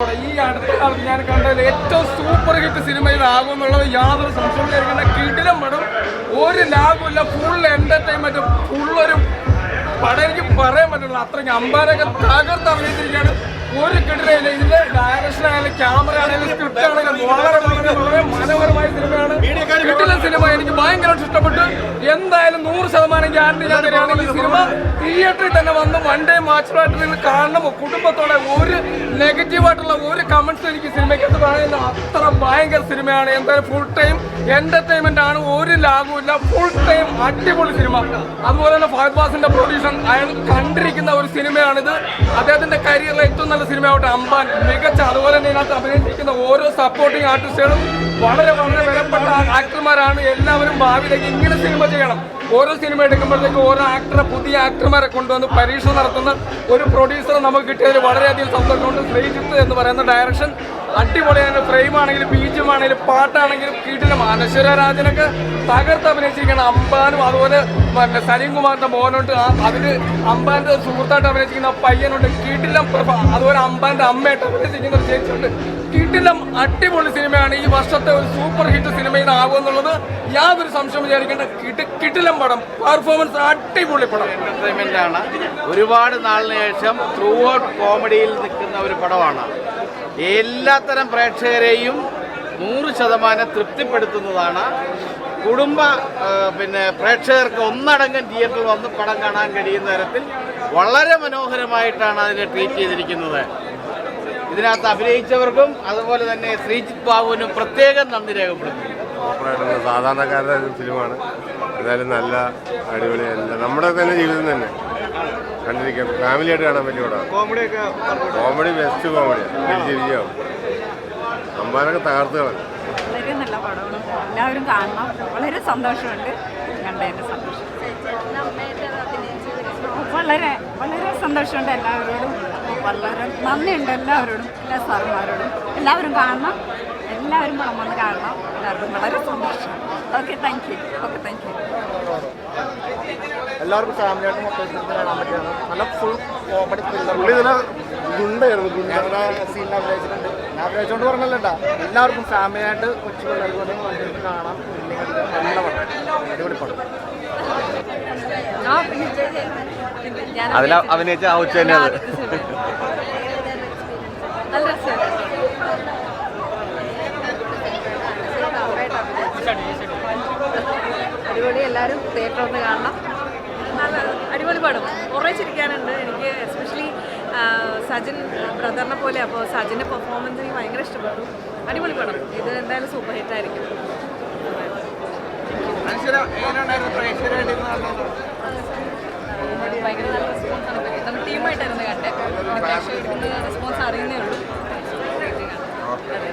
ഈ അടുത്ത കാലത്ത് ഞാൻ കണ്ടതിൽ ഏറ്റവും സൂപ്പർ ഹിറ്റ് സിനിമ ഇതാകും എന്നുള്ളത് യാതൊരു സംശയമില്ലായിരിക്കുന്ന കിടിലം പടം ഒരു ലാഗുമില്ല ഫുൾ എന്റർടൈൻമെന്റ് ഫുള്ളൊരു പടം എനിക്ക് പറയാൻ പറ്റില്ല അത്രയ്ക്ക് അമ്പാരൊക്കെ തകർത്ത് അഭിനയിച്ചിരിക്കുകയാണ് ഒരു കിടിലയില്ല ഇതിന്റെ ഡയറക്ഷൻ ആയാലും ക്യാമറ ആണെങ്കിലും സ്ക്രിപ്റ്റ് ആണെങ്കിലും വളരെ വളരെ വളരെ കിടില സിനിമ എനിക്ക് ഭയങ്കരമായിട്ട് ഇഷ്ടപ്പെട്ടു. എന്തായാലും നൂറ് ശതമാനം ഗ്യാരണ്ടി ഞാൻ തരികയാണെങ്കിൽ സിനിമ. തിയേറ്ററിൽ തന്നെ വന്ന് വൺ ഡേ മാച്ചുമായിട്ട് നിങ്ങൾ കാണണം. കുടുംബത്തോടെ ഒരു നെഗറ്റീവായിട്ടുള്ള ഒരു കമന്റ്സ് എനിക്ക് സിനിമയ്ക്കകത്ത് പറയുന്ന അത്ര ഭയങ്കര സിനിമയാണ്. എന്തായാലും ഫുൾ ടൈം എന്റർടൈൻമെന്റ് ആണ്. ഒരു ലാഗുമില്ല ഫുൾ ടൈം അടിപൊളി സിനിമ. അതുപോലെ തന്നെ ഫഹദ് ബാസിന്റെ പ്രൊഡ്യൂഷൻ അയാൾ കണ്ടിരിക്കുന്ന ഒരു സിനിമയാണിത്. അദ്ദേഹത്തിന്റെ കരിയറിലെ ഏറ്റവും നല്ല സിനിമയാവട്ടെ അമ്പാൻ മികച്ച അതുപോലെ തന്നെ ഇതിനകത്ത് അഭിനയിച്ചിരിക്കുന്ന ഓരോ സപ്പോർട്ടിംഗ് ആർട്ടിസ്റ്റുകളും വളരെ വളരെ വിലപ്പെട്ട ആക്ടർമാരാണ് എല്ലാവരും ഭാവിയിലേക്ക് ഇങ്ങനെ സിനിമ ചെയ്യണം. ഓരോ സിനിമ എടുക്കുമ്പോഴത്തേക്ക് ഓരോ ആക്ടറെ പുതിയ ആക്ടർമാരെ കൊണ്ടുവന്ന് പരീക്ഷ നടത്തുന്ന ഒരു പ്രൊഡ്യൂസറെ നമുക്ക് കിട്ടിയതിൽ വളരെയധികം സന്തോഷമുണ്ട്. ശ്രീജിത്ത് എന്ന് പറയുന്ന ഡയറക്ഷൻ അടിപൊളിയാണ് ഫ്രെയിം ആണെങ്കിലും ബീജം ആണെങ്കിലും പാട്ടാണെങ്കിലും കീട്ടിലും അനശ്വര രാജനൊക്കെ തകർത്ത് അഭിനയിച്ചിരിക്കുകയാണ് അമ്പാനും. അതുപോലെ പിന്നെ സലീം കുമാറിന്റെ മോനുണ്ട്. ആ അതിൽ അമ്പാന്റെ സുഹൃത്തായിട്ട് അഭിനയിച്ചിരിക്കുന്ന പയ്യനുണ്ട്. കീട്ടിലും അതുപോലെ അമ്പാന്റെ അമ്മയായിട്ട് അഭിനയിച്ചിരിക്കുന്ന ഒരു ചേച്ചിയുണ്ട്. കീട്ടിലും അടിപൊളി സിനിമയാണ്. ഈ വർഷത്തെ ഒരു സൂപ്പർ ഹിറ്റ് സിനിമ ഇതാകും എന്നുള്ളത് യാതൊരു സംശയം വിചാരിക്കേണ്ട കിട്ടി കിട്ടിലം പടം. പെർഫോമൻസ് അടിപൊളി പടം. എന്റർടൈൻമെന്റ് ആണ്. ഒരുപാട് നാളിന് ശേഷം ത്രൂ ഔട്ട് കോമഡിയിൽ നിൽക്കുന്ന ഒരു പടമാണ്. എല്ലാത്തരം പ്രേക്ഷകരെയും നൂറ് ശതമാനം തൃപ്തിപ്പെടുത്തുന്നതാണ്. കുടുംബ പിന്നെ പ്രേക്ഷകർക്ക് ഒന്നടങ്കം തിയേറ്ററിൽ വന്ന് പടം കാണാൻ കഴിയുന്ന തരത്തിൽ വളരെ മനോഹരമായിട്ടാണ് അതിനെ ട്രീറ്റ് ചെയ്തിരിക്കുന്നത്. ഇതിനകത്ത് അഭിനയിച്ചവർക്കും അതുപോലെ തന്നെ ശ്രീജിത് ബാബുവിനും പ്രത്യേകം നന്ദി രേഖപ്പെടുത്തുന്നു. സാധാരണക്കാരുടെ ഫിലിമാണ്. എന്തായാലും നല്ല അടിപൊളിയല്ല നമ്മുടെ തന്നെ ജീവിതം തന്നെ. കണ്ടിരിക്കാം. ഫാമിലിയായിട്ട് കാണാൻ പറ്റിയ പടമാണ് കോമഡിയൊക്കെ കോമഡി ബെസ്റ്റ് കോമഡിയാണ് ചിരിക്കും അമ്പാനൊക്കെ തകർത്ത് കളഞ്ഞു. വളരെ നല്ല പടമാണ്. എല്ലാവരും കാണണം. വളരെ സന്തോഷമുണ്ട്. കണ്ടതിന് സന്തോഷം. വളരെ വളരെ സന്തോഷമുണ്ട് എല്ലാവരോടും. വളരെ നന്ദിയുണ്ട് എല്ലാവരോടും എല്ലാ സാറുമാരോടും. എല്ലാവരും കാണണം. എല്ലാവരും പണം വന്ന് കാണണം. എല്ലാവർക്കും വളരെ സന്തോഷം. Okay thank you okay thank you എല്ലാവർക്കും ഫാമിലിയായിട്ട് മൊത്തത്തിൽ കാണാൻ പറ്റിയാണ്. നല്ല ഫുൾ കോമഡി പുള്ളി നല്ല ഗുണ്ടായിരുന്നു ഗുണ്ട. ഞങ്ങളുടെ സീനിൽ അഭിനയിച്ചിട്ടുണ്ട്. ഞാൻ അഭിനയിച്ചുകൊണ്ട് പറഞ്ഞല്ലട്ടാ എല്ലാവർക്കും ഫാമിലിയായിട്ട് കൊച്ചു പിള്ളേർക്ക് വന്നിട്ട് കാണാം. നല്ല പടം അടിപൊളി പടം. അതിൽ അഭിനയിച്ച ആ ഉച്ച തന്നെ അത് നല്ല രസമാണ് അടിപൊളി എല്ലാവരും തിയേറ്റർ ഒന്ന് കാണണം. നല്ല അടിപൊളി പടം. കുറേ ചിരിക്കാനുണ്ട്. എനിക്ക് എസ്പെഷ്യലി സജിൻ ബ്രദറിനെ പോലെ അപ്പോൾ സജിന്റെ പെർഫോമൻസ് എനിക്ക് ഭയങ്കര ഇഷ്ടപ്പെട്ടു. അടിപൊളി പടം. ഇത് എന്തായാലും സൂപ്പർ ഹിറ്റ് ആയിരിക്കും. ഭയങ്കര നല്ല റെസ്പോൺസാണ് ആണ്. നമ്മൾ ടീമായിട്ടായിരുന്നു കണ്ടത് പ്രേക്ഷകർക്ക് റെസ്പോൺസ് അറിയുന്നേ ഉള്ളൂ. അതെ.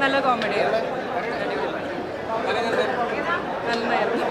നല്ല കോമഡിയാണ് നന്നായിരുന്നു.